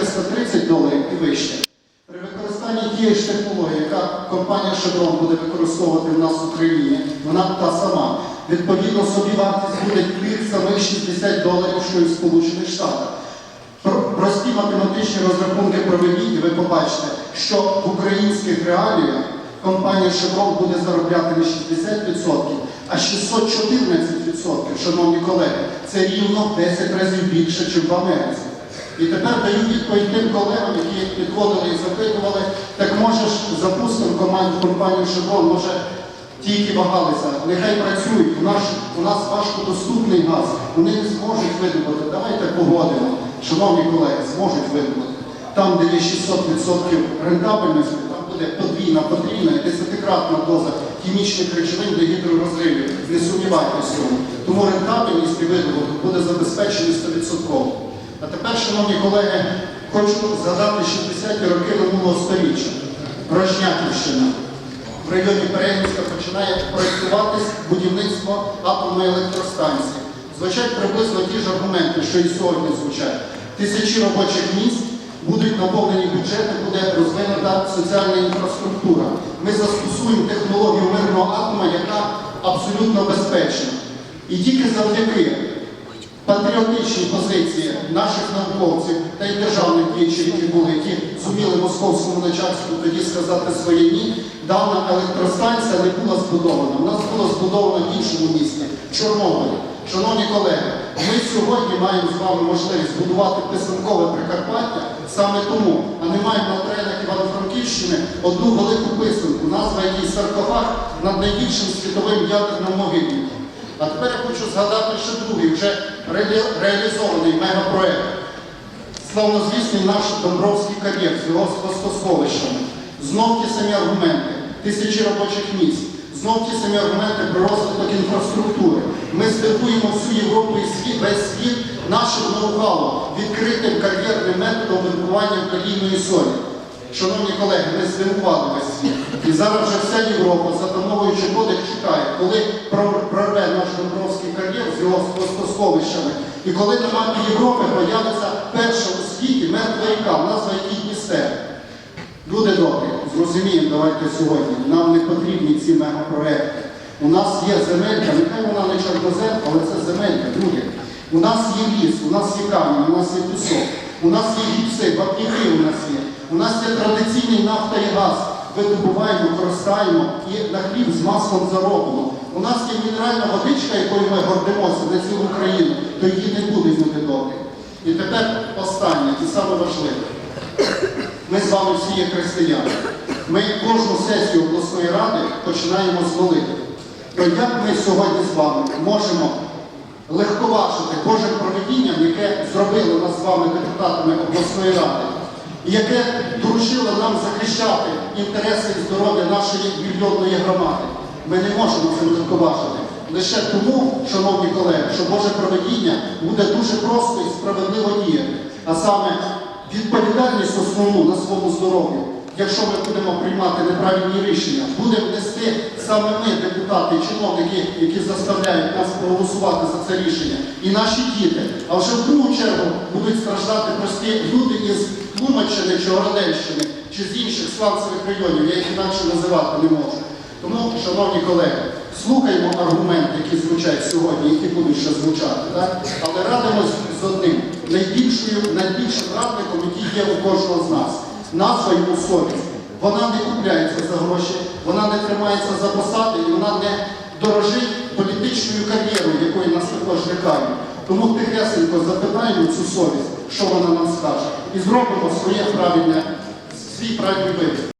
430 доларів і вище. При використанні тієї ж технології, яка компанія Chevron буде використовувати в нас в Україні, вона та сама. Відповідно, собі вартість буде тих самих 60 доларів, що і в Сполучених Штатах. Прості математичні розрахунки проведіть, і ви побачите, що в українських реаліях компанія Chevron буде заробляти не 60%, а 614%, шановні колеги. Це рівно в 10 разів більше, ніж в Америці. І тепер даю відповідь тим колегам, які підходили і запитували, так можеш запустимо команду компанію Chevron, може тільки вагалися, нехай працюють. У нас, у нас важкодоступний газ, вони не зможуть видобути. Давайте погодимо, шановні колеги, зможуть видобути. Там, де є 600% рентабельності, там буде подвійна, потрійна і десятикратна доза хімічних речовин для гідророзривів. Не сумнівайтеся в цьому. Тому рентабельність і видобуток буде забезпечений 100%. А тепер, шановні колеги, хочу згадати 60-ті роки минулого століття. Рожнятівщина. В районі Перегінська починає проєктуватись будівництво атомної електростанції. Звучать приблизно ті ж аргументи, що і сьогодні звучать. Тисячі робочих місць будуть наповнені бюджети, буде розвинута соціальна інфраструктура. Ми застосуємо технологію мирного атома, яка абсолютно безпечна. І тільки завдяки патріотичні позиції наших науковців та й державних діячів, які були, які зуміли московському начальству тоді сказати своє ні, дана електростанція не була збудована. Нас була збудована в іншому місті Чорнобилі. Шановні колеги, ми сьогодні маємо з вами можливість збудувати писанкове Прикарпаття саме тому, а не маємо на теренах Івано-Франківщини одну велику писанку, назва якій саркофаг над найбільшим світовим ядерним могильником. А тепер я хочу згадати ще другий, вже реалі- реалізований мегапроект. Славнозвісний наш Домбровський кар'єр з його спостереженнями. Знов ті самі аргументи, тисячі робочих місць, знов ті самі аргументи про розвиток інфраструктури. Ми здивуємо всю Європу і світ, весь світ нашим ноу-хау, відкритим кар'єрним методом видобування калійної солі. Шановні колеги, ми здивували весь світ. І зараз вже вся Європа, затамовуючи подих, чекає, коли прорве наш Дніпровський кар'єр з його спостереженнями, і коли на мапі Європи появиться перша у світі мертва ріка, назва якій Дністер. Люди добрі, зрозуміємо, давайте сьогодні. Нам не потрібні ці мегапроекти. У нас є земелька, нехай вона не чорнозем, але це земелька, люди. У нас є ліс, у нас є камінь, у нас є пісок, у нас є гіпси, вапніки у нас є. У нас є традиційний нафта і газ. Видобуваємо, використаємо і на хліб з маслом заробимо. У нас є мінеральна водичка, якою ми гордимося на цілу країну, то її не буде добрі. І тепер останнє, і саме важливе. Ми з вами всі є християни. Ми кожну сесію обласної ради починаємо з молитви. То як ми сьогодні з вами можемо легковажити Божим проведінням, яке зробило нас з вами депутатами обласної ради, яке доручило нам захищати інтереси і здоров'я нашої мільйонної громади? Ми не можемо цим легковажити. Лише тому, шановні колеги, що Боже проведіння буде дуже просто і справедливо діяти. А саме відповідальність основну на своєму здоров'ю, якщо ми будемо приймати неправильні рішення, будемо нести саме ми, депутати, чиновники, які заставляють нас проголосувати за це рішення, і наші діти. А вже в другу чергу будуть страждати прості люди із Тлумаччини чи Городенщини, чи з інших сланцевих районів, я їх інакше називати не можу. Тому, шановні колеги, слухаємо аргументи, які звучать сьогодні, які будуть ще звучати, так? але радимось з одним найбільшою, найбільшим радником, який є у кожного з нас. Назва йому совість. Вона не купляється за гроші, вона не тримається за посади і вона не дорожить політичною кар'єрою, якої нас також лякають. Тому тихесенько запитаємо цю совість, що вона нам скаже, і зробимо своє правильне, свій правильний вибір.